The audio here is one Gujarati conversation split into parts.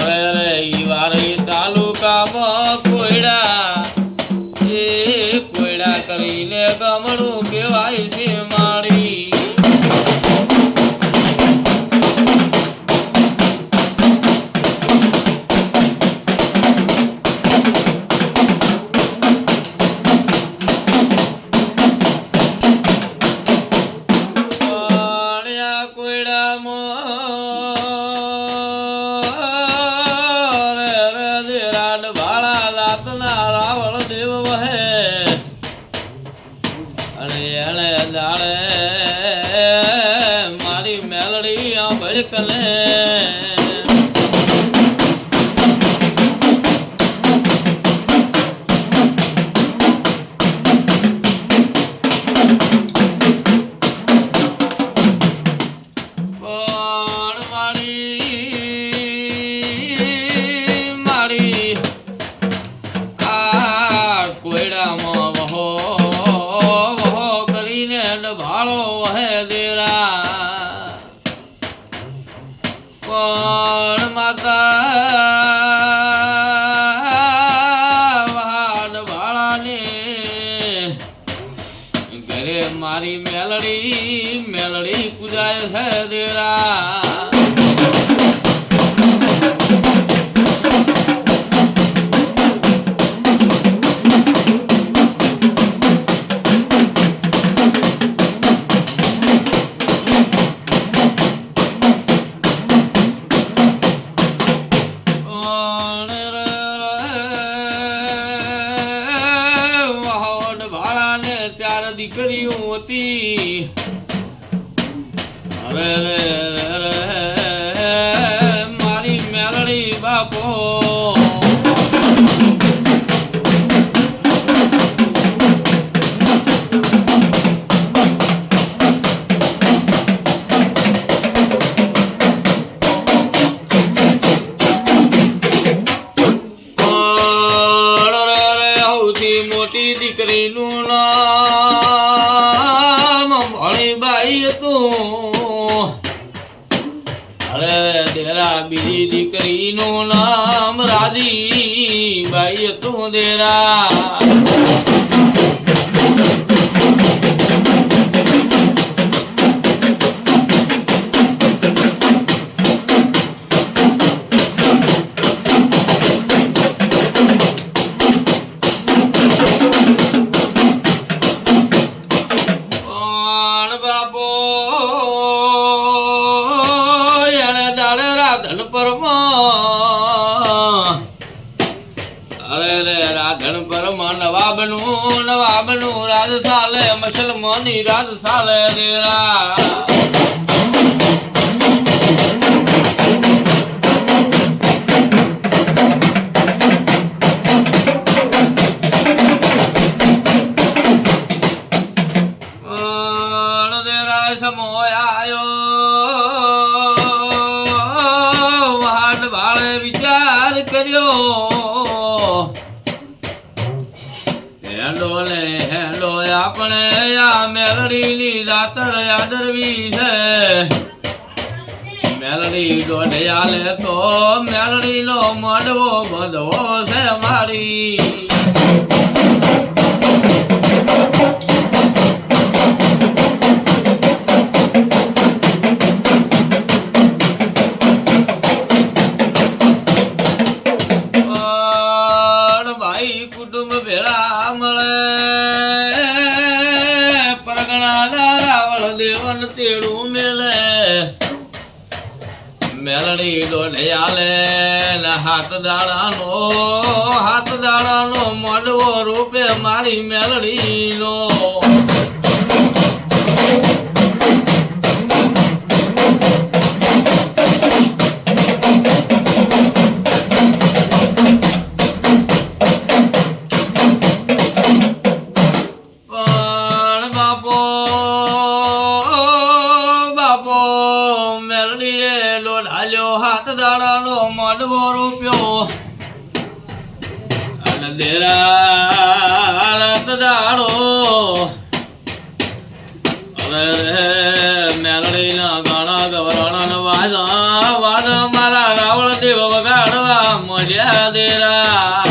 અરે રે ઈવારી તાલુકા ತಲೆ નું નામ રાજી ભાઈ તું દેરા. મેલડીનો દયાલે તો મેલડીનો મડવો બધવો છે મારી. ચાલે હાથ દાડાનો હાથ દાડાનો મડવો રૂપે મારી મેલડીનો. દેરા રાત દાડો અરે મેલડીના ગાણા ગવરાણા વાજા વાજા મારા રાવળ દેવ વગાડવા મજા દેરા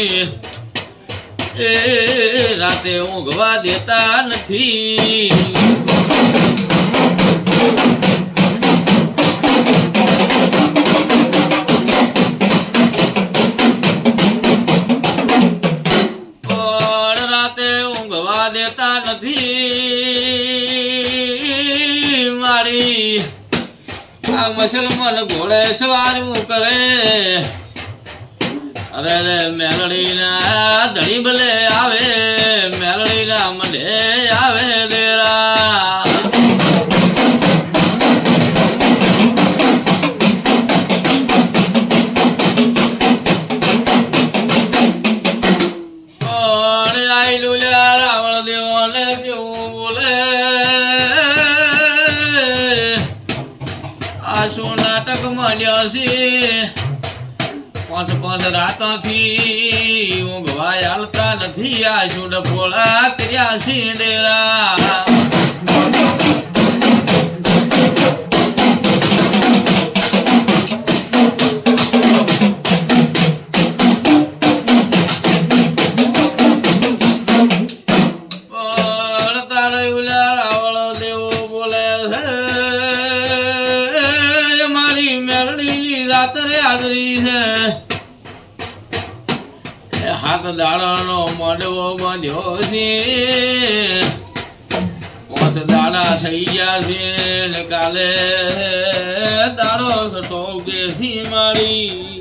એ રાતે ઊંઘવા દેતા નથી. દેતા નથી. મારી આ મુસલમાન ઘોડે સવારું કરે. અરે રે મેલડી ના ધણી ભલે આવે નથી આ શું ડફોળા કર્યા છે દાડા થઈ ગયા છે ને કાલે દાડો સટો છે મારી.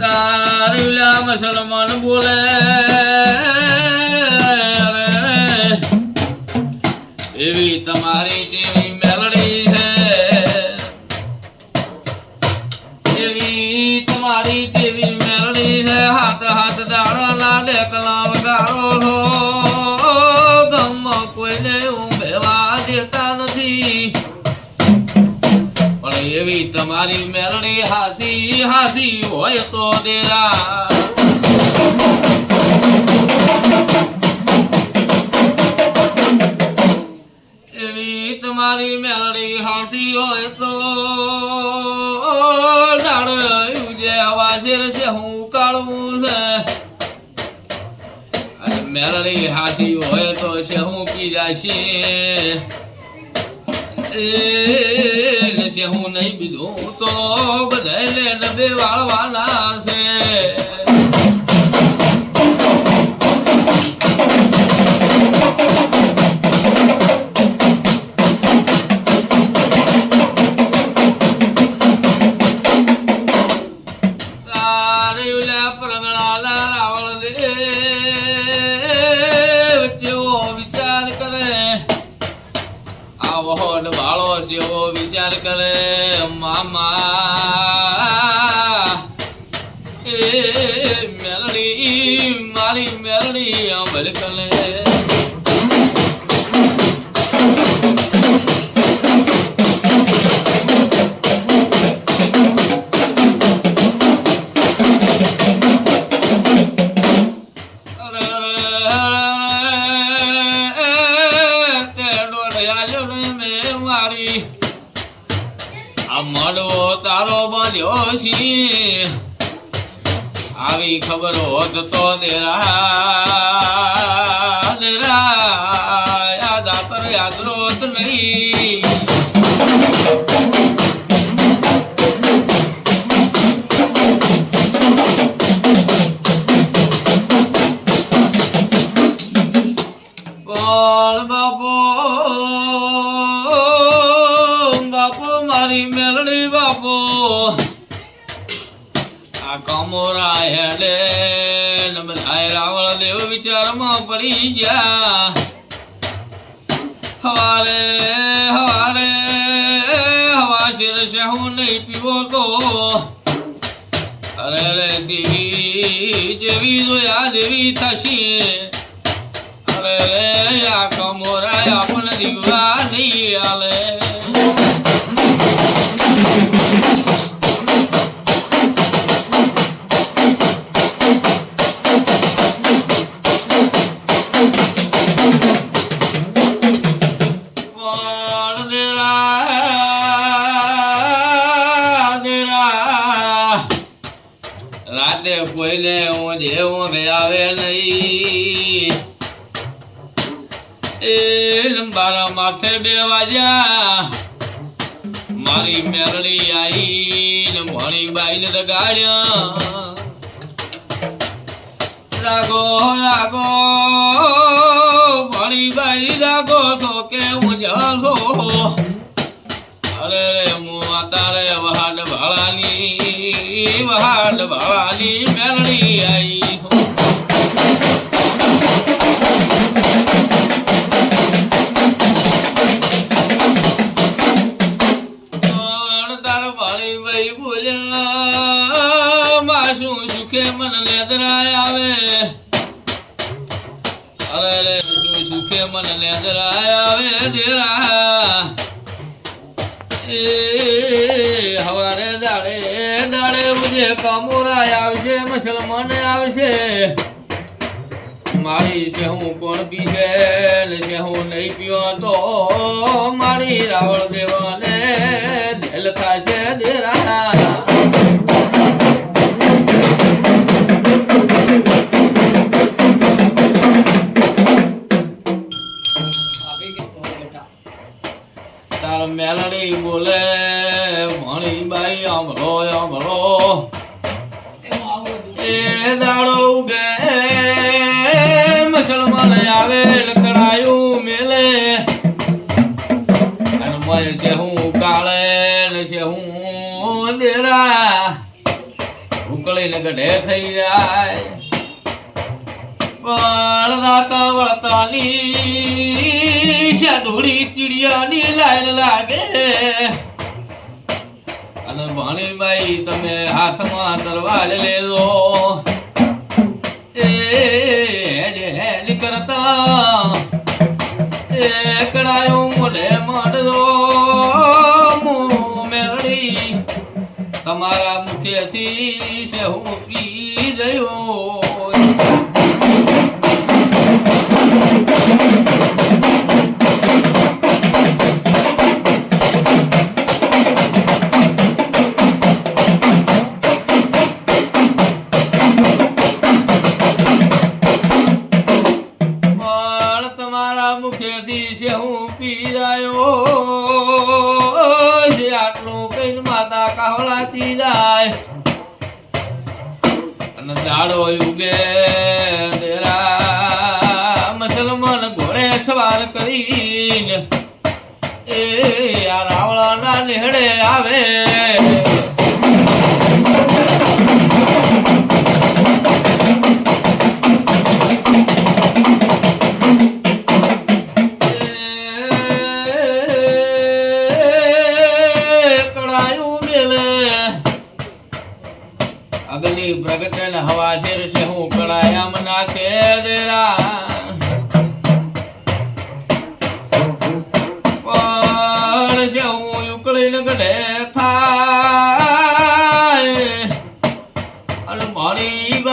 તારુલા મુસલમાન બોલે. દેતા નથી. પણ એવી તમારી મેલડી હાસી હાસી હોય તો દેરા. એવી તમારી મેલડી હાસી હોય તો શેર છે, હું કાળું છે. મેલડી હાસી હોય તો છે, હું પીજા છે. છે હું નહીં બીધું તો બધાને ડબે વાળવાના છે. મામા. એ મેલડી મારી મેલડી અમલ કરે આવી ખબર હોત તો દેરા દેરા યાદ આતર યાદ હેડે બધાય રાવણ દેવ વિચારમાં પડી ગયા. હવારે હવારે, હવા શિર હું નહીં પીવો તો. અરે રે દેવી જેવી જોયા જેવી થશે. અરે રે આ કમોરા આપણને દીવા નહીં આલે દગાડ્યા રાગો રાગો ભણી ભાઈ રાગો છો કે હું જશો અરે રે હું તારે વહાડ ભાળાની વહાડ ભાળાની મેલડી આઈ. લેદરાય આવે દેરા. હવારે દાડે દાડે મુજે કમોરાય આવશે, મુસલમાન આવશે. મારી છે હું કોણ પીશે ને છે હું નહીં પીવા તો મારી રાવળ દેવાને દિલ છે દેરા. તાર મેલડી બોલે મણી બાઈ અમરો અમરો એ દાડો ઉગે મુસલમાન આવે લકડાયું મેલે. અને મય છે હું કાળે ને છે હું દેરા ઉકળીને ગઢે થઈ જાય. વળદાતા વળતાની શાદુડી ચીડિયાની લાઈન લાગે. અને ભણીભાઈ તમે હાથમાં તરવાલ લેલો એ કરતા. એ કડાયો મોઢે માંડલો મેરડી. તમારા મુખેથી છે હું પી ગયો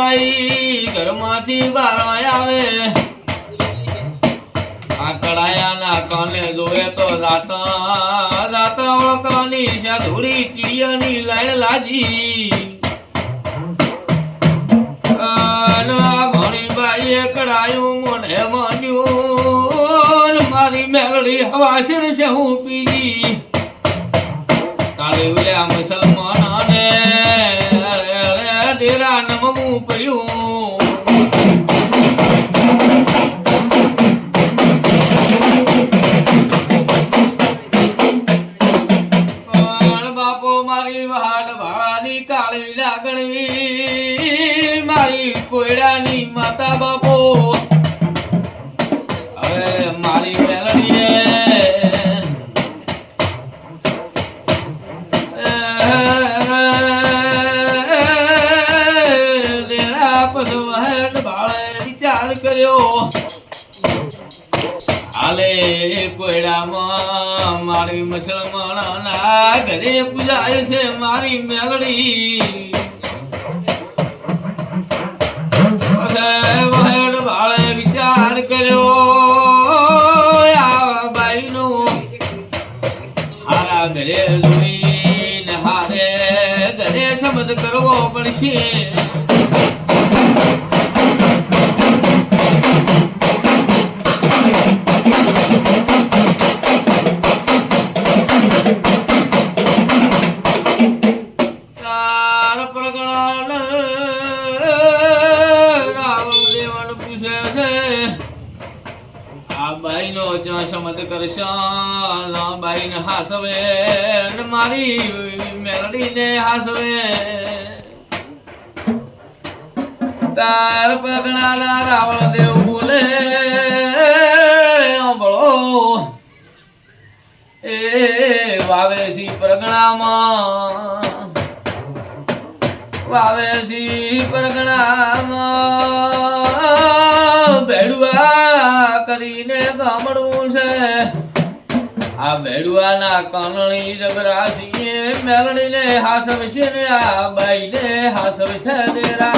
મારી ઘરમાંથી બહાર આવે. આ કાને જોવે તો રાતા રાતા વળતાની સાધુડી ચીડિયાની લાઈન લાજી ભણીબાઈએ કડાયું મોઢે માન્યું. ને મારી મેળડી હવા છે છે હું પીજી તારે કોયડામાં મારી મુસલમાનના ઘરે પૂજાય છે મારી મેલડી. ભાળે વિચાર કર્યો આ બાઈનો હારા ઘરે જોઈને ઘરે શબ્દ કરવો પડશે. તાર પ્રગણા રાવણ દેવ બોલે અંબળો એ વાવેસી પ્રગણામાં વાવેસી પ્રગણામાં ભેડુઆ કરીને ગામડું છે. આ ભેડુઆના કાનણી જબરાશીએ મેલડીને હાસવશે ને આ બાઈને હાસવશે દેરા